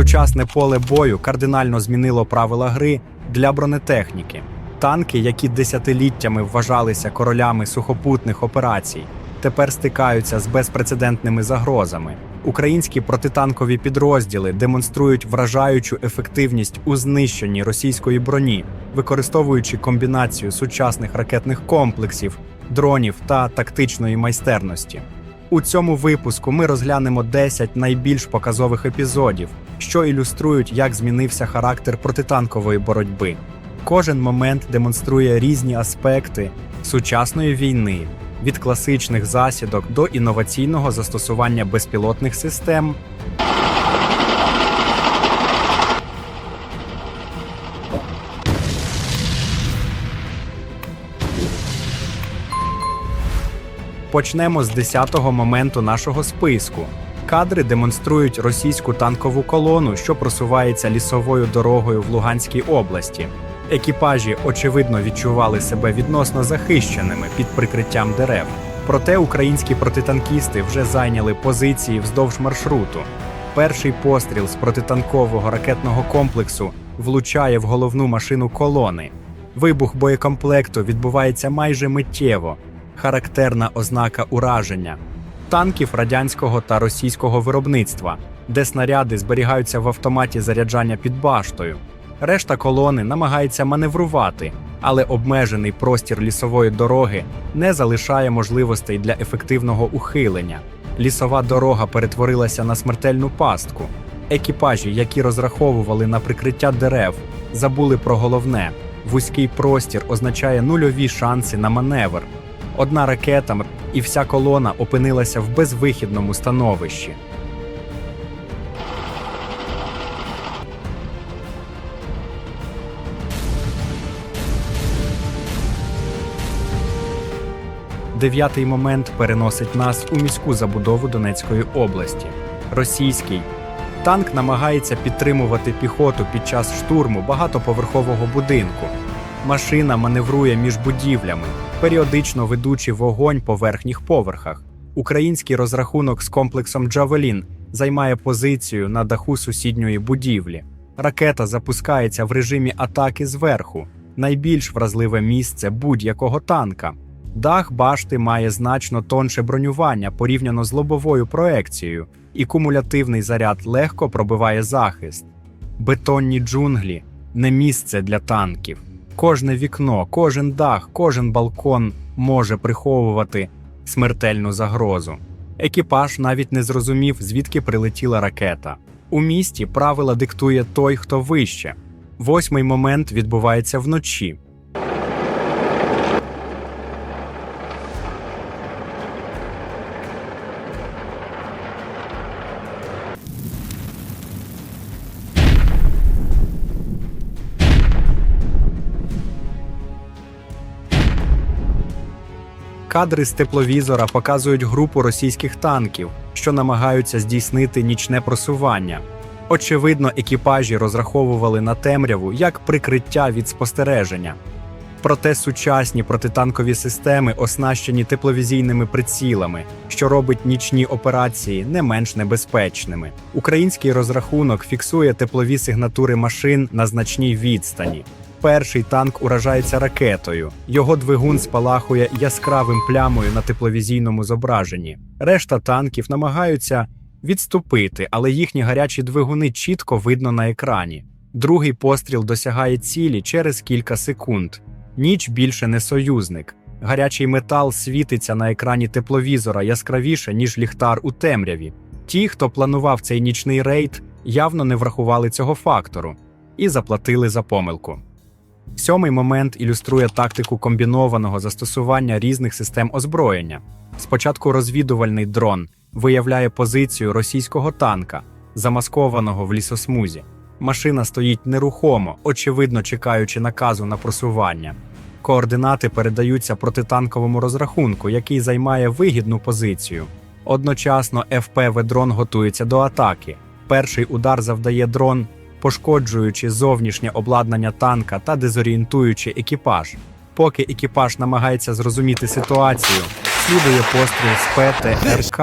Сучасне поле бою кардинально змінило правила гри для бронетехніки. Танки, які десятиліттями вважалися королями сухопутних операцій, тепер стикаються з безпрецедентними загрозами. Українські протитанкові підрозділи демонструють вражаючу ефективність у знищенні російської броні, використовуючи комбінацію сучасних ракетних комплексів, дронів та тактичної майстерності. У цьому випуску ми розглянемо 10 найбільш показових епізодів, що ілюструють, як змінився характер протитанкової боротьби. Кожен момент демонструє різні аспекти сучасної війни від класичних засідок до інноваційного застосування безпілотних систем. Почнемо з 10-го моменту нашого списку. Кадри демонструють російську танкову колону, що просувається лісовою дорогою в Луганській області. Екіпажі, очевидно, відчували себе відносно захищеними під прикриттям дерев. Проте українські протитанкісти вже зайняли позиції вздовж маршруту. Перший постріл з протитанкового ракетного комплексу влучає в головну машину колони. Вибух боєкомплекту відбувається майже миттєво, характерна ознака ураження танків радянського та російського виробництва, де снаряди зберігаються в автоматі заряджання під баштою. Решта колони намагається маневрувати, але обмежений простір лісової дороги не залишає можливостей для ефективного ухилення. Лісова дорога перетворилася на смертельну пастку. Екіпажі, які розраховували на прикриття дерев, забули про головне: вузький простір означає нульові шанси на маневр. Одна ракета і вся колона опинилася в безвихідному становищі. Дев'ятий момент переносить нас у міську забудову Донецької області. Російський танк намагається підтримувати піхоту під час штурму багатоповерхового будинку. Машина маневрує між будівлями, періодично ведучи вогонь по верхніх поверхах. Український розрахунок з комплексом Джавелін займає позицію на даху сусідньої будівлі. Ракета запускається в режимі атаки зверху, найбільш вразливе місце будь-якого танка. Дах башти має значно тонше бронювання порівняно з лобовою проекцією, і кумулятивний заряд легко пробиває захист. Бетонні джунглі не місце для танків. Кожне вікно, кожен дах, кожен балкон може приховувати смертельну загрозу. Екіпаж навіть не зрозумів, звідки прилетіла ракета. У місті правила диктує той, хто вище. Восьмий момент відбувається вночі. Кадри з тепловізора показують групу російських танків, що намагаються здійснити нічне просування. Очевидно, екіпажі розраховували на темряву як прикриття від спостереження. Проте сучасні протитанкові системи оснащені тепловізійними прицілами, що робить нічні операції не менш небезпечними. Український розрахунок фіксує теплові сигнатури машин на значній відстані. Перший танк уражається ракетою. Його двигун спалахує яскравим плямою на тепловізійному зображенні. Решта танків намагаються відступити, але їхні гарячі двигуни чітко видно на екрані. Другий постріл досягає цілі через кілька секунд. Ніч більше не союзник. Гарячий метал світиться на екрані тепловізора яскравіше, ніж ліхтар у темряві. Ті, хто планував цей нічний рейд, явно не врахували цього фактору і заплатили за помилку. Сьомий момент ілюструє тактику комбінованого застосування різних систем озброєння. Спочатку розвідувальний дрон виявляє позицію російського танка, замаскованого в лісосмузі. Машина стоїть нерухомо, очевидно чекаючи наказу на просування. Координати передаються протитанковому розрахунку, який займає вигідну позицію. Одночасно ФПВ-дрон готується до атаки. Перший удар завдає дрон, пошкоджуючи зовнішнє обладнання танка та дезорієнтуючи екіпаж. Поки екіпаж намагається зрозуміти ситуацію, слідує постріл з ПТРК.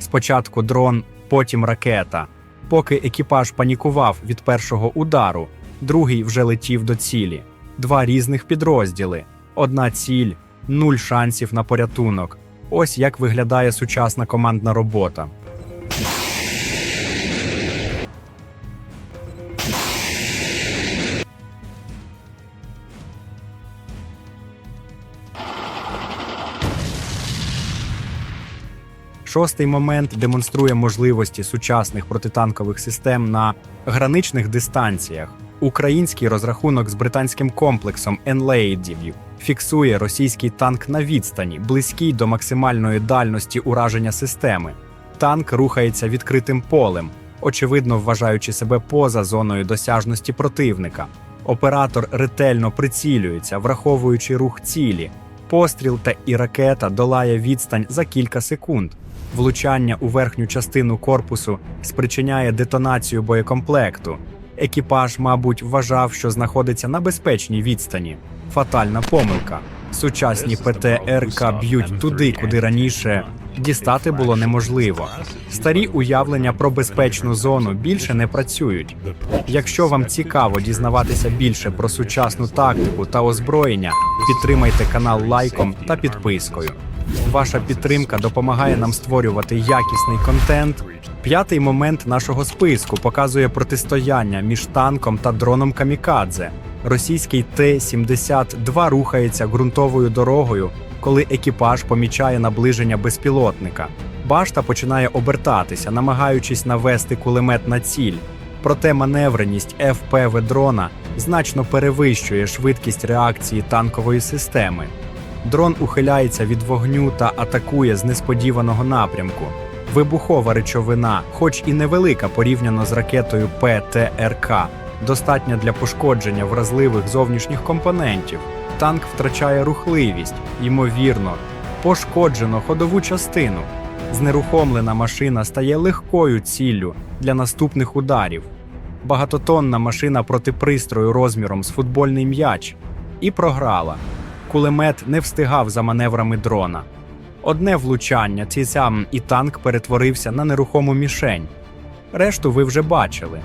Спочатку дрон, потім ракета. Поки екіпаж панікував від першого удару, другий вже летів до цілі. Два різних підрозділи, одна ціль, нуль шансів на порятунок. Ось як виглядає сучасна командна робота. Шостий момент демонструє можливості сучасних протитанкових систем на граничних дистанціях. Український розрахунок з британським комплексом Енлейдів фіксує російський танк на відстані, близькій до максимальної дальності ураження системи. Танк рухається відкритим полем, очевидно вважаючи себе поза зоною досяжності противника. Оператор ретельно прицілюється, враховуючи рух цілі. Постріл та і ракета долає відстань за кілька секунд. Влучання у верхню частину корпусу спричиняє детонацію боєкомплекту. Екіпаж, мабуть, вважав, що знаходиться на безпечній відстані. Фатальна помилка. Сучасні ПТРК б'ють туди, куди раніше дістати було неможливо. Старі уявлення про безпечну зону більше не працюють. Якщо вам цікаво дізнаватися більше про сучасну тактику та озброєння, підтримайте канал лайком та підпискою. Ваша підтримка допомагає нам створювати якісний контент. П'ятий момент нашого списку показує протистояння між танком та дроном Камікадзе. Російський Т-72 рухається ґрунтовою дорогою, коли екіпаж помічає наближення безпілотника. Башта починає обертатися, намагаючись навести кулемет на ціль. Проте маневреність ФПВ дрона значно перевищує швидкість реакції танкової системи. Дрон ухиляється від вогню та атакує з несподіваного напрямку. Вибухова речовина, хоч і невелика порівняно з ракетою ПТРК, достатня для пошкодження вразливих зовнішніх компонентів. Танк втрачає рухливість, ймовірно, пошкоджено ходову частину. Знерухомлена машина стає легкою ціллю для наступних ударів. Багатотонна машина проти пристрою розміром з футбольний м'яч і програла. Кулемет не встигав за маневрами дрона. Одне влучання цісям і танк перетворився на нерухому мішень. Решту ви вже бачили.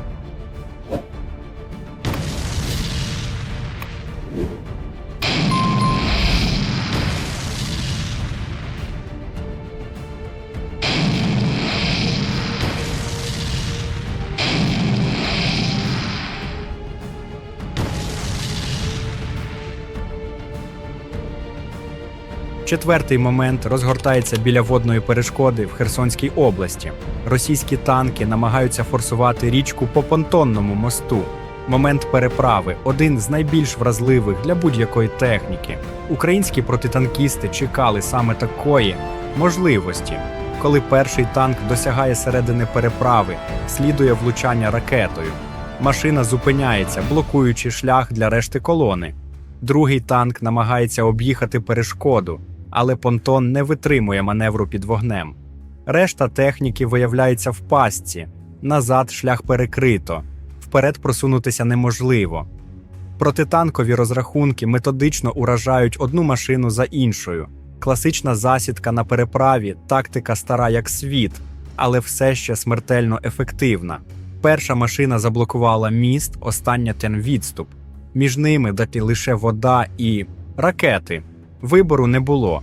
Четвертий момент розгортається біля водної перешкоди в Херсонській області. Російські танки намагаються форсувати річку по понтонному мосту. Момент переправи один з найбільш вразливих для будь-якої техніки. Українські протитанкісти чекали саме такої можливості. Коли перший танк досягає середини переправи, слідує влучання ракетою. Машина зупиняється, блокуючи шлях для решти колони. Другий танк намагається об'їхати перешкоду, але понтон не витримує маневру під вогнем. Решта техніки виявляється в пастці. Назад шлях перекрито, вперед просунутися неможливо. Протитанкові розрахунки методично уражають одну машину за іншою. Класична засідка на переправі, тактика стара як світ, але все ще смертельно ефективна. Перша машина заблокувала міст, остання тен відступ. Між ними дати лише вода і ракети. Вибору не було.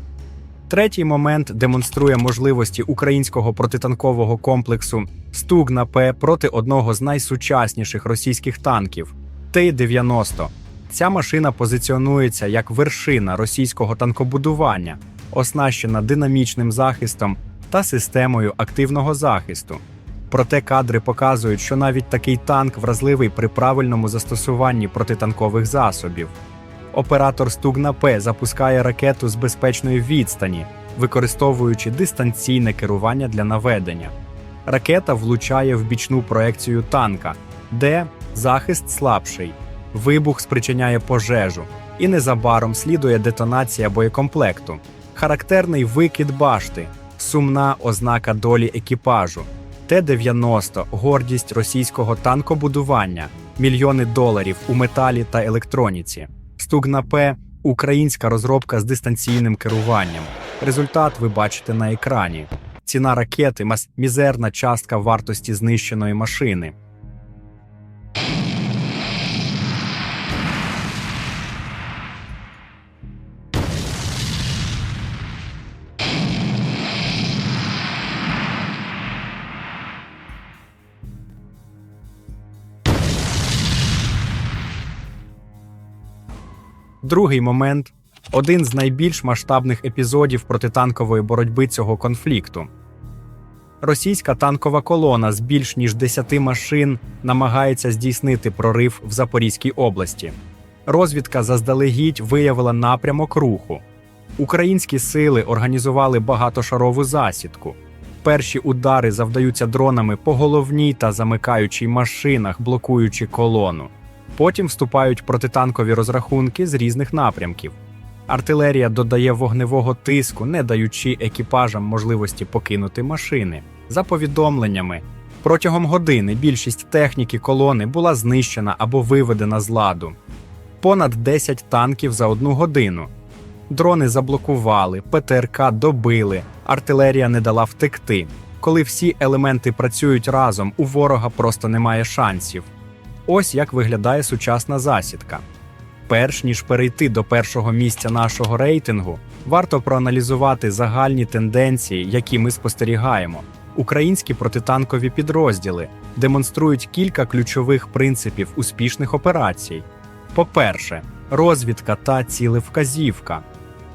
Третій момент демонструє можливості українського протитанкового комплексу Стугна П проти одного з найсучасніших російських танків Т-90. Ця машина позиціонується як вершина російського танкобудування, оснащена динамічним захистом та системою активного захисту. Проте кадри показують, що навіть такий танк вразливий при правильному застосуванні протитанкових засобів. Оператор Стугна П запускає ракету з безпечної відстані, використовуючи дистанційне керування для наведення. Ракета влучає в бічну проекцію танка, де захист слабший, вибух спричиняє пожежу, і незабаром слідує детонація боєкомплекту. Характерний викид башти, сумна ознака долі екіпажу. Т-90 гордість російського танкобудування, мільйони доларів у металі та електроніці. Стугна П українська розробка з дистанційним керуванням. Результат ви бачите на екрані. Ціна ракети мізерна частка вартості знищеної машини. Другий момент один з найбільш масштабних епізодів протитанкової боротьби цього конфлікту. Російська танкова колона з більш ніж 10 машин намагається здійснити прорив в Запорізькій області. Розвідка заздалегідь виявила напрямок руху. Українські сили організували багатошарову засідку. Перші удари завдаються дронами по головній та замикаючій машинах, блокуючи колону. Потім вступають протитанкові розрахунки з різних напрямків. Артилерія додає вогневого тиску, не даючи екіпажам можливості покинути машини. За повідомленнями, протягом години більшість техніки колони була знищена або виведена з ладу. Понад 10 танків за одну годину. Дрони заблокували, ПТРК добили, артилерія не дала втекти. Коли всі елементи працюють разом, у ворога просто немає шансів. Ось як виглядає сучасна засідка. Перш ніж перейти до першого місця нашого рейтингу, варто проаналізувати загальні тенденції, які ми спостерігаємо. Українські протитанкові підрозділи демонструють кілька ключових принципів успішних операцій. По-перше, розвідка та цілевказівка.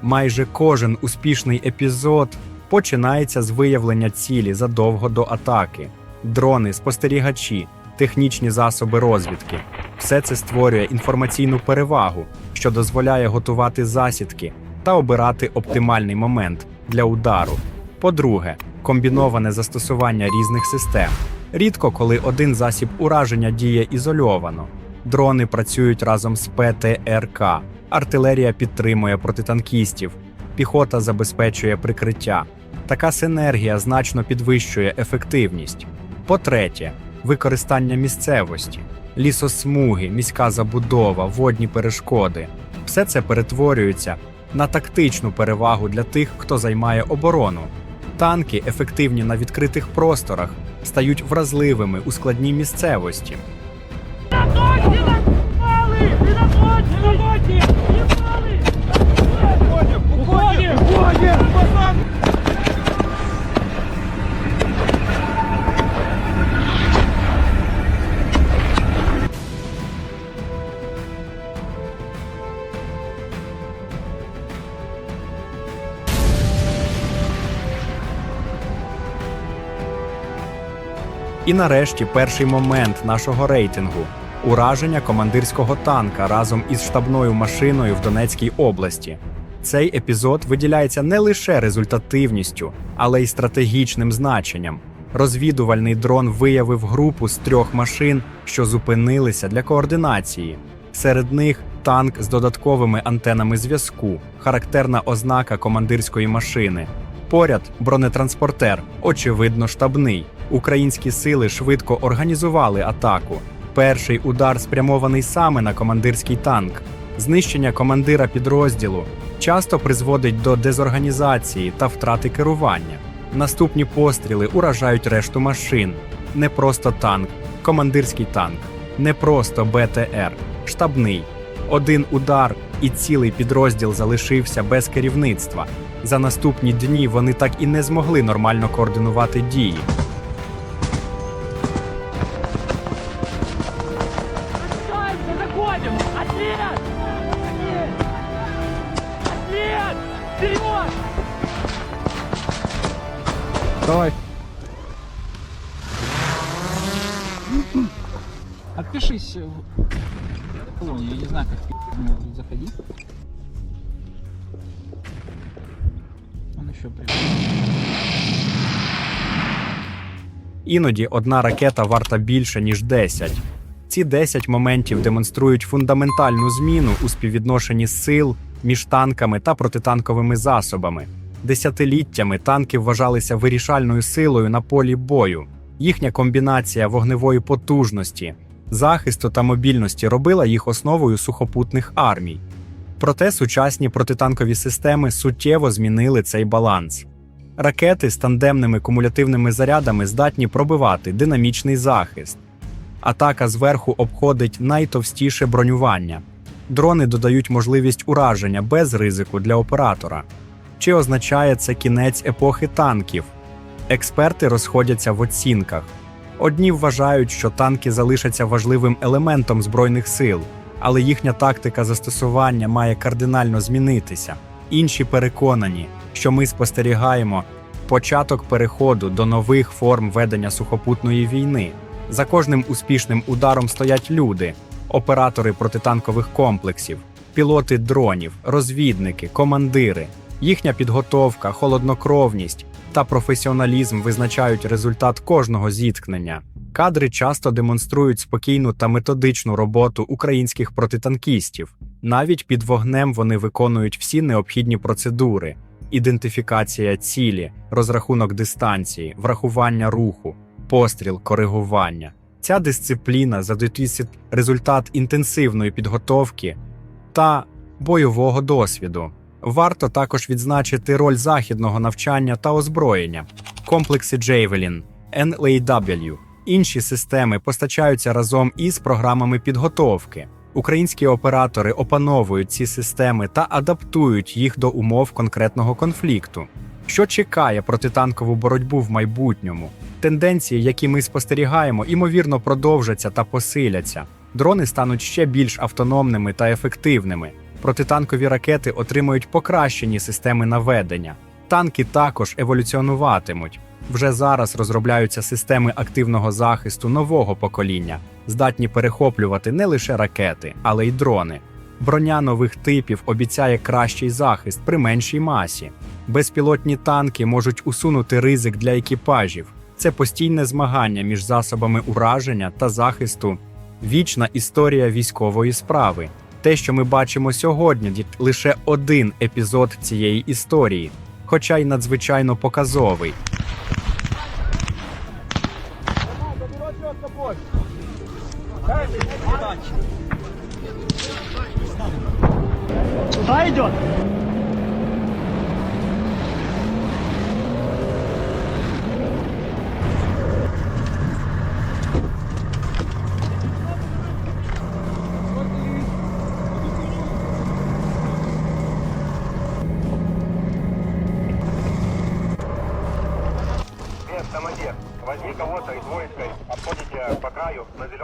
Майже кожен успішний епізод починається з виявлення цілі задовго до атаки, дрони, спостерігачі, технічні засоби розвідки. Все це створює інформаційну перевагу, що дозволяє готувати засідки та обирати оптимальний момент для удару. По-друге, комбіноване застосування різних систем. Рідко коли один засіб ураження діє ізольовано. Дрони працюють разом з ПТРК, артилерія підтримує протитанкістів, піхота забезпечує прикриття. Така синергія значно підвищує ефективність. По-третє, використання місцевості, лісосмуги, міська забудова, водні перешкоди. Все це перетворюється на тактичну перевагу для тих, хто займає оборону. Танки, ефективні на відкритих просторах, стають вразливими у складній місцевості. І нарешті перший момент нашого рейтингу ураження командирського танка разом із штабною машиною в Донецькій області. Цей епізод виділяється не лише результативністю, але й стратегічним значенням. Розвідувальний дрон виявив групу з трьох машин, що зупинилися для координації. Серед них танк з додатковими антенами зв'язку, характерна ознака командирської машини. Поряд бронетранспортер, очевидно, штабний. Українські сили швидко організували атаку. Перший удар спрямований саме на командирський танк. Знищення командира підрозділу часто призводить до дезорганізації та втрати керування. Наступні постріли уражають решту машин. Не просто танк, командирський танк, не просто БТР, штабний. Один удар і цілий підрозділ залишився без керівництва. За наступні дні вони так і не змогли нормально координувати дії. Давай. Отпишись. В колонии, я не знаю, как в заходи. Он. Іноді одна ракета варта більше, ніж 10. Ці 10 моментів демонструють фундаментальну зміну у співвідношенні сил між танками та протитанковими засобами. Десятиліттями танки вважалися вирішальною силою на полі бою. Їхня комбінація вогневої потужності, захисту та мобільності робила їх основою сухопутних армій. Проте сучасні протитанкові системи суттєво змінили цей баланс. Ракети з тандемними кумулятивними зарядами здатні пробивати динамічний захист. Атака зверху обходить найтовстіше бронювання. Дрони додають можливість ураження без ризику для оператора. Чи означає це кінець епохи танків? Експерти розходяться в оцінках. Одні вважають, що танки залишаться важливим елементом збройних сил, але їхня тактика застосування має кардинально змінитися. Інші переконані, що ми спостерігаємо початок переходу до нових форм ведення сухопутної війни. За кожним успішним ударом стоять люди, оператори протитанкових комплексів, пілоти дронів, розвідники, командири. Їхня підготовка, холоднокровність та професіоналізм визначають результат кожного зіткнення. Кадри часто демонструють спокійну та методичну роботу українських протитанкістів. Навіть під вогнем вони виконують всі необхідні процедури: ідентифікація цілі, розрахунок дистанції, врахування руху, постріл, коригування. Ця дисципліна задає результат інтенсивної підготовки та бойового досвіду. Варто також відзначити роль західного навчання та озброєння, комплекси Javelin, NLAW. Інші системи постачаються разом із програмами підготовки. Українські оператори опановують ці системи та адаптують їх до умов конкретного конфлікту. Що чекає протитанкову боротьбу в майбутньому? Тенденції, які ми спостерігаємо, імовірно продовжаться та посиляться. Дрони стануть ще більш автономними та ефективними. Протитанкові ракети отримують покращені системи наведення. Танки також еволюціонуватимуть. Вже зараз розробляються системи активного захисту нового покоління, здатні перехоплювати не лише ракети, але й дрони. Броня нових типів обіцяє кращий захист при меншій масі. Безпілотні танки можуть усунути ризик для екіпажів. Це постійне змагання між засобами ураження та захисту, вічна історія військової справи. Те, що ми бачимо сьогодні, лише один епізод цієї історії, хоча й надзвичайно показовий.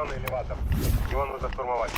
Зеленый элеватор. Его нужно штурмовать.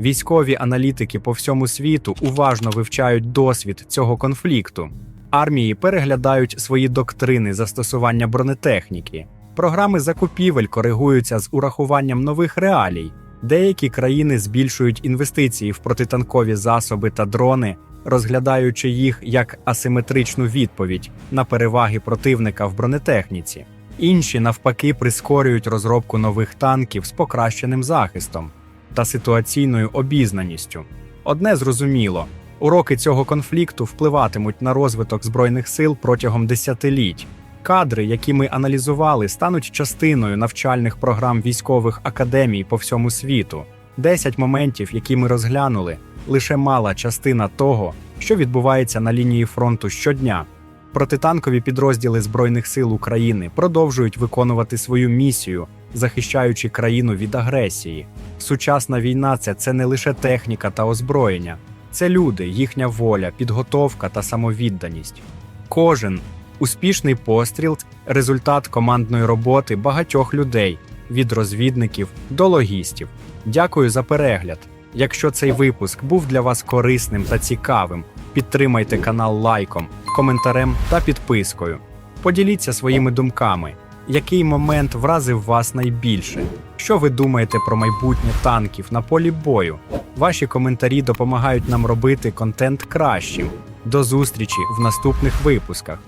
Військові аналітики по всьому світу уважно вивчають досвід цього конфлікту. Армії переглядають свої доктрини застосування бронетехніки. Програми закупівель коригуються з урахуванням нових реалій. Деякі країни збільшують інвестиції в протитанкові засоби та дрони, розглядаючи їх як асиметричну відповідь на переваги противника в бронетехніці. Інші навпаки прискорюють розробку нових танків з покращеним захистом та ситуаційною обізнаністю. Одне зрозуміло: уроки цього конфлікту впливатимуть на розвиток збройних сил протягом десятиліть. Кадри, які ми аналізували, стануть частиною навчальних програм військових академій по всьому світу. Десять моментів, які ми розглянули, лише мала частина того, що відбувається на лінії фронту щодня. Протитанкові підрозділи Збройних сил України продовжують виконувати свою місію, захищаючи країну від агресії. Сучасна війна це, це не лише техніка та озброєння, це люди, їхня воля, підготовка та самовідданість. Кожен успішний постріл результат командної роботи багатьох людей від розвідників до логістів. Дякую за перегляд. Якщо цей випуск був для вас корисним та цікавим, підтримайте канал лайком, коментарем та підпискою. Поділіться своїми думками, який момент вразив вас найбільше. Що ви думаєте про майбутнє танків на полі бою? Ваші коментарі допомагають нам робити контент кращим. До зустрічі в наступних випусках.